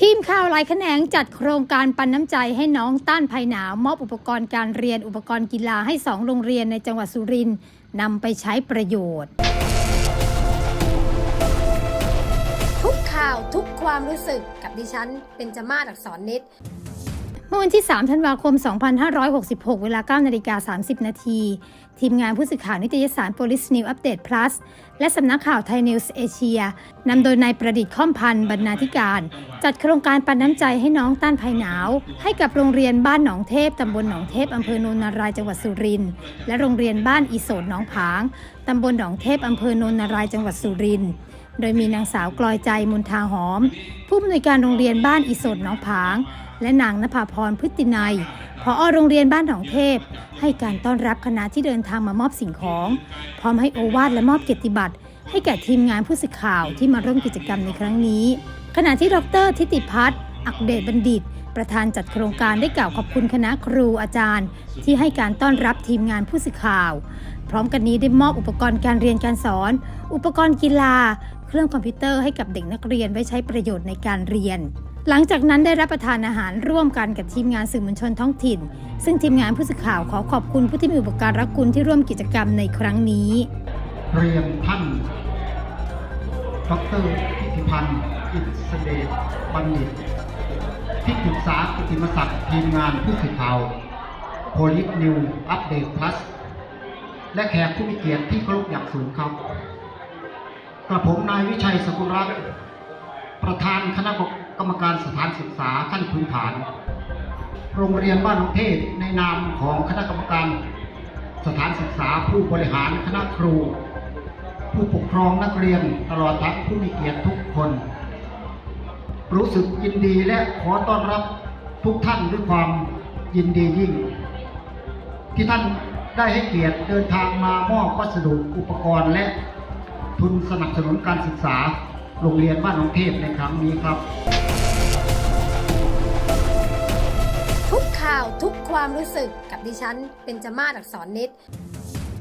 ทีมข่าวหลายแขนงจัดโครงการปันน้ำใจให้น้องต้านภัยหนาวมอบอุปกรณ์การเรียนอุปกรณ์กีฬาให้สองโรงเรียนในจังหวัดสุรินทร์นำไปใช้ประโยชน์ ทุกข่าวทุกความรู้สึกกับดิฉันเป็นจมาศอักษรนิด มื่อวันที่ 3 ธันวาคม 2566 เวลา 9 นาฬิกา 30 นาที ทีมงานผู้สื่อข่าวนิตยสาร Police News Update Plus และสำนักข่าวไทยนิวส์เอเชียนำโดยนายประดิษฐ์ข้อมพันธ์บรรณาธิการ จัดโครงการปันน้ำใจให้น้องต้านภัยหนาว ให้กับโรงเรียนบ้านหนองเทพตำบลหนองเทพอำเภอโนนนารายจังหวัดสุรินทร์และโรงเรียนบ้านอีโสดหนองผางตำบลหนองเทพอำเภอโนนนารายจังหวัดสุรินทร์โดยมีนางสาวกลอยใจมุนทาหอม ผู้อำนวยการโรงเรียนบ้านอีโสดหนองผาง และนางนภาพรพฤตินัยผอโรงเรียนบ้านหนองเทพ ให้การต้อนรับคณะที่เดินทางมามอบสิ่งของ พร้อมให้โอวาทและมอบเกียรติบัตรให้แก่ทีมงานผู้สื่อข่าวที่มาร่วมกิจกรรมในครั้งนี้ ขณะที่ดรทิติพัฒน์อักเดชบัณฑิต ประธานจัดโครงการได้กล่าวขอบคุณคณะครูอาจารย์ ที่ให้การต้อนรับทีมงานผู้สื่อข่าว พร้อมกันนี้ได้มอบอุปกรณ์การเรียนการสอน อุปกรณ์กีฬา เครื่องคอมพิวเตอร์ให้กับเด็กนักเรียนไว้ใช้ประโยชน์ในการเรียน หลังจากนั้นได้รับประทานอาหารร่วมกันกับทีมงานสื่อมวลชนท้องถิ่น ซึ่งทีมงานผู้สื่อข่าวขอขอบคุณผู้ที่มีอุปการะคุณที่ร่วมกิจกรรมในครั้งนี้ เรียนท่านดรพิธิพันธ์อิสเดชบัณฑิตที่ปรึกษากิติมศักดิ์ทีมงานผู้สื่อข่าวโพลิสนิวอัปเดตพลัสและแขกผู้มีเกียรติที่เคารพอย่างสูงครับกระผมนายวิชัยสกุลรักประธานคณะกรรม กรรมการสถานศึกษาขั้นพื้นฐาน โรงเรียนบ้านหนองเทพในนามของคณะกรรมการสถานศึกษาผู้บริหารคณะครู ผู้ปกครองนักเรียนตลอดทั้งผู้มีเกียรติทุกคน รู้สึกยินดีและขอต้อนรับทุกท่านด้วยความยินดียิ่ง ที่ท่านได้ให้เกียรติเดินทางมามอบวัสดุอุปกรณ์และทุนสนับสนุนการศึกษาโรงเรียนบ้านหนองเทพในครั้งนี้ครับ ข่าวทุกความรู้สึกกับดิฉันเป็นจมาศอักษรนิด